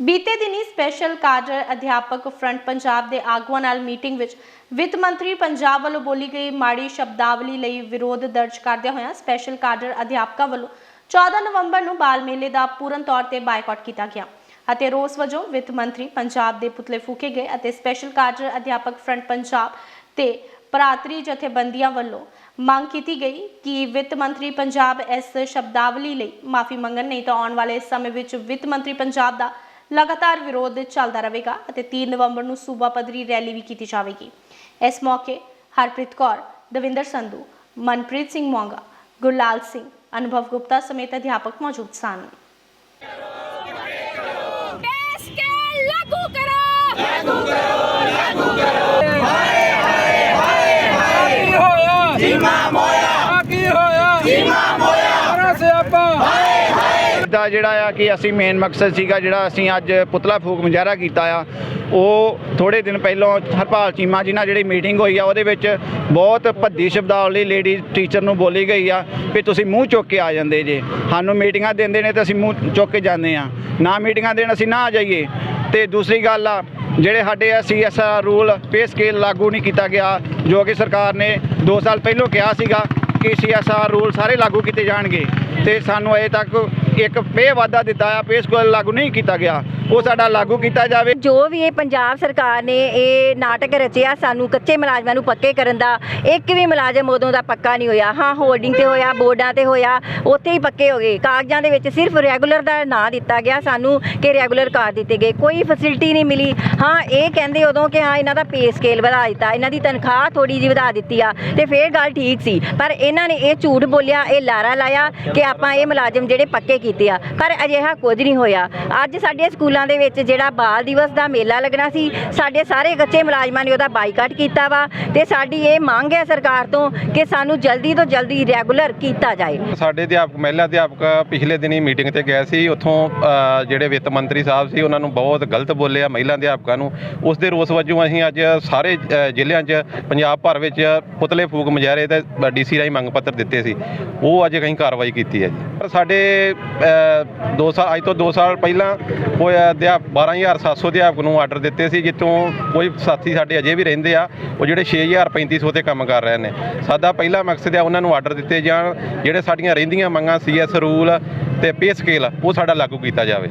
ਬੀਤੇ ਦਿਨੀ special cadre ਅਧਿਆਪਕ ਫਰੰਟ ਪੰਜਾਬ ਦੇ ਆਗੂਆਂ ਨਾਲ ਮੀਟਿੰਗ ਵਿੱਚ ਵਿੱਤ ਮੰਤਰੀ ਪੰਜਾਬ ਵੱਲੋਂ ਬੋਲੀ ਗਈ ਮਾੜੀ ਸ਼ਬਦਾਵਲੀ ਲਈ ਵਿਰੋਧ ਦਰਜ ਕਰਦਿਆਂ ਹੋਇਆਂ ਸਪੈਸ਼ਲ ਕਾਡਰ ਅਧਿਆਪਕਾਂ ਵੱਲੋਂ 14 ਨਵੰਬਰ ਨੂੰ ਬਾਲ ਮੇਲੇ ਦਾ ਪੂਰਨ ਤੌਰ ਤੇ ਬਾਈਕਾਟ ਕੀਤਾ ਗਿਆ ਅਤੇ ਰੋਸ ਵਜੋਂ ਵਿੱਤ ਮੰਤਰੀ ਪੰਜਾਬ ਦੇ ਪੁਤਲੇ ਫੂਕੇ ਗਏ ਅਤੇ ਸਪੈਸ਼ਲ ਕਾਡਰ ਅਧਿਆਪਕ ਫਰੰਟ ਪੰਜਾਬ ਤੇ ਭਰਾਤਰੀ ਜਥੇਬੰਦੀਆਂ ਵੱਲੋਂ ਮੰਗ ਕੀਤੀ ਗਈ ਕਿ ਵਿੱਤ ਮੰਤਰੀ ਪੰਜਾਬ ਇਸ ਸ਼ਬਦਾਵਲੀ ਲਈ ਮਾਫੀ ਮੰਗਣ, ਨਹੀਂ ਤਾਂ ਆਉਣ ਵਾਲੇ ਸਮੇਂ ਵਿੱਚ ਵਿੱਤ ਮੰਤਰੀ ਪੰਜਾਬ ਦਾ ਲਗਾਤਾਰ ਵਿਰੋਧ ਚੱਲਦਾ ਰਹੇਗਾ ਅਤੇ 3 ਨਵੰਬਰ ਨੂੰ ਸੂਬਾ ਪੱਧਰੀ ਰੈਲੀ ਵੀ ਕੀਤੀ ਜਾਵੇਗੀ। ਇਸ ਮੌਕੇ ਹਰਪ੍ਰੀਤ ਕੌਰ ਦਵਿੰਦਰ ਸੰਧੂ ਮਨਪ੍ਰੀਤ ਸਿੰਘ ਮੋਂਗਾ ਗੁਰਲਾਲ ਸਿੰਘ ਅਨੁਭਵ ਗੁਪਤਾ ਸਮੇਤ ਅਧਿਆਪਕ ਮੌਜੂਦ ਸਨ। ਦੇਸ਼ ਕੇ ਲਾਗੂ ਕਰੋ! ਲਾਗੂ ਕੀ ਹੋਇਆ? ਜੀਮਾ ਮੋਇਆ। ਕੀ ਹੋਇਆ? ਜੀਮਾ ਮੋਇਆ। ਅਰੇ ਸਿਆਪਾ। ਦਾ ਜਿਹੜਾ ਆ ਕਿ ਅਸੀਂ ਮੇਨ ਮਕਸਦ ਸੀਗਾ ਜਿਹੜਾ ਅਸੀਂ ਅੱਜ ਪੁਤਲਾ ਫੂਕ ਮੁਜ਼ਾਹਰਾ ਕੀਤਾ ਆ, ਉਹ ਥੋੜੇ ਦਿਨ ਪਹਿਲਾਂ ਹਰਪਾਲ ਚੀਮਾ ਜੀ ਨਾਲ ਜਿਹੜੀ ਮੀਟਿੰਗ ਹੋਈ ਆ, ਉਹਦੇ ਵਿੱਚ ਬਹੁਤ ਭੱਦੀ ਸ਼ਬਦਾਵਲੀ ਲੇਡੀ ਟੀਚਰ ਨੂੰ ਬੋਲੀ ਗਈ ਆ ਵੀ ਤੁਸੀਂ ਮੂੰਹ ਚੁੱਕ ਕੇ ਆ ਜਾਂਦੇ ਜੇ। ਸਾਨੂੰ ਮੀਟਿੰਗਾਂ ਦਿੰਦੇ ਨੇ ਤੇ ਅਸੀਂ ਮੂੰਹ ਚੁੱਕ ਕੇ ਜਾਂਦੇ ਆ। ਨਾ ਮੀਟਿੰਗਾਂ ਦੇਣ ਅਸੀਂ ਨਾ ਆ ਜਾਈਏ। ਤੇ ਦੂਸਰੀ ਗੱਲ ਆ, ਜਿਹੜੇ ਸਾਡੇ ਆ ਸੀਐਸਆਰ ਰੂਲ ਪੇ ਸਕੇਲ ਲਾਗੂ ਨਹੀਂ ਕੀਤਾ ਗਿਆ, ਜੋ ਕਿ ਸਰਕਾਰ ਨੇ 2 ਸਾਲ ਪਹਿਲਾਂ ਕਿਹਾ ਸੀਗਾ ਕਿ ਸੀਐਸਆਰ ਰੂਲ ਸਾਰੇ ਲਾਗੂ ਕੀਤੇ ਜਾਣਗੇ। ਤੇ ਸਾਨੂੰ ਅਜੇ ਤੱਕ ਇੱਕ ਪੇ ਵਾਅਦਾ ਦਿੱਤਾ ਆ ਪੇ ਸਕੇਲ ਲਾਗੂ ਨਹੀਂ ਕੀਤਾ ਗਿਆ। ਉਹ ਸਾਡਾ ਲਾਗੂ ਕੀਤਾ ਜਾਵੇ। ਜੋ ਵੀ ਇਹ ਪੰਜਾਬ ਸਰਕਾਰ ਨੇ ਇਹ ਨਾਟਕ ਰਚਿਆ, ਸਾਨੂੰ ਕੱਚੇ ਮੁਲਾਜ਼ਮਾਂ ਨੂੰ ਪੱਕੇ ਕਰਨ ਦਾ, ਇੱਕ ਵੀ ਮੁਲਾਜ਼ਮ ਉਦੋਂ ਦਾ ਪੱਕਾ ਨਹੀਂ ਹੋਇਆ। ਹਾਂ ਹੋਲਡਿੰਗ ਤੇ ਹੋਇਆ, ਬੋਰਡਾਂ ਤੇ ਹੋਇਆ, ਉੱਥੇ ਹੀ ਪੱਕੇ ਹੋ ਗਏ। ਕਾਗਜ਼ਾਂ ਦੇ ਵਿੱਚ ਸਿਰਫ ਰੈਗੂਲਰ ਦਾ ਨਾਂ ਦਿੱਤਾ ਗਿਆ, ਸਾਨੂੰ ਕਿ ਰੈਗੂਲਰ ਕਾਰ ਦਿੱਤੇ ਗਏ। ਕੋਈ ਫੈਸਿਲਿਟੀ ਨਹੀਂ ਮਿਲੀ। ਹਾਂ, ਇਹ ਕਹਿੰਦੇ ਉਦੋਂ ਕਿ ਹਾਂ, ਇਹਨਾਂ ਦਾ ਪੇ ਸਕੇਲ ਵਧਾ ਦਿੱਤਾ, ਇਹਨਾਂ ਦੀ ਤਨਖਾਹ ਥੋੜੀ ਜਿਹੀ ਵਧਾ ਦਿੱਤੀ ਆ, ਤੇ ਫੇਰ ਗੱਲ ਠੀਕ ਸੀ। ਪਰ ਇਹਨਾਂ ਨੇ ਇਹ ਝੂਠ ਬੋਲਿਆ, ਇਹ ਲਾਰਾ ਲਾਇਆ ਕਿ ਆਪਾਂ ਇਹ ਮੁਲਾਜ਼ਮ ਜਿਹੜੇ ਪੱਕੇ ਕੀਤੇ ਆ, ਪਰ ਅਜਿਹਾ ਕੁਝ ਨਹੀਂ ਹੋਇਆ। ਅੱਜ ਸਾਡੇ ਸਕੂਲਾਂ ਦੇ ਵਿੱਚ ਜਿਹੜਾ ਬਾਲ ਦਿਵਸ ਦਾ ਮੇਲਾ ਲੱਗਣਾ ਸੀ, ਸਾਡੇ ਸਾਰੇ ਕੱਚੇ ਮੁਲਾਜ਼ਮਾਂ ਨੇ ਉਹਦਾ ਬਾਈਕਾਟ ਕੀਤਾ ਵਾ ਤੇ ਸਾਡੀ ਇਹ ਮੰਗ ਹੈ ਸਰਕਾਰ ਤੋਂ ਕਿ ਸਾਨੂੰ ਜਲਦੀ ਤੋਂ ਜਲਦੀ ਰੈਗੂਲਰ ਕੀਤਾ ਜਾਏ। ਸਾਡੇ ਅਧਿਆਪਕ, ਮਹਿਲਾ ਅਧਿਆਪਕ ਪਿਛਲੇ ਦਿਨੀ ਮੀਟਿੰਗ ਤੇ ਗਏ ਸੀ। ਉੱਥੋਂ ਜਿਹੜੇ ਵਿੱਤ ਮੰਤਰੀ ਸਾਹਿਬ ਸੀ, ਉਹਨਾਂ ਨੂੰ ਬਹੁਤ ਗਲਤ ਬੋਲਿਆ ਮਹਿਲਾ ਅਧਿਆਪਕਾਂ ਨੂੰ। ਉਸ ਦੇ ਰੋਸ ਵਜੋਂ ਅਸੀਂ ਅੱਜ ਸਾਰੇ ਜ਼ਿਲ੍ਹਿਆਂ 'ਚ ਪੰਜਾਬ ਭਰ ਵਿੱਚ ਪੁਤਲੇ ਫੂਕ ਮੁਜ਼ਾਹਰੇ ਤੇ ਡੀਸੀ ਰਾਹੀਂ ਮੰਗ ਪੱਤਰ ਦਿੱਤੇ ਸੀ। ਉਹ ਅੱਜ ਅਸੀਂ ਕਾਰਵਾਈ ਕੀਤੀ ਹੈ ਜੀ। ਪਰ ਸਾਡੇ ਦੋ ਸਾਲ ਅੱਜ ਤੋਂ 2 ਸਾਲ ਪਹਿਲਾਂ ਕੋਈ ਅਧਿਆਪ 12700 ਅਧਿਆਪਕ ਨੂੰ ਆਰਡਰ ਦਿੱਤੇ ਸੀ, ਜਿੱਥੋਂ ਕੋਈ ਸਾਥੀ ਸਾਡੇ ਅਜੇ ਵੀ ਰਹਿੰਦੇ ਆ, ਉਹ ਜਿਹੜੇ 6000 3500 ਤੇ ਕੰਮ ਕਰ ਰਹੇ ਨੇ। ਸਾਡਾ ਪਹਿਲਾ ਮਕਸਦ ਹੈ ਉਹਨਾਂ ਨੂੰ ਆਰਡਰ ਦਿੱਤੇ ਜਾਣ, ਜਿਹੜੇ ਸਾਡੀਆਂ ਰਹਿੰਦੀਆਂ ਮੰਗਾਂ ਸੀਐਸ ਰੂਲ ਤੇ ਪੇ ਸਕੇਲ ਉਹ ਸਾਡਾ ਲਾਗੂ ਕੀਤਾ ਜਾਵੇ।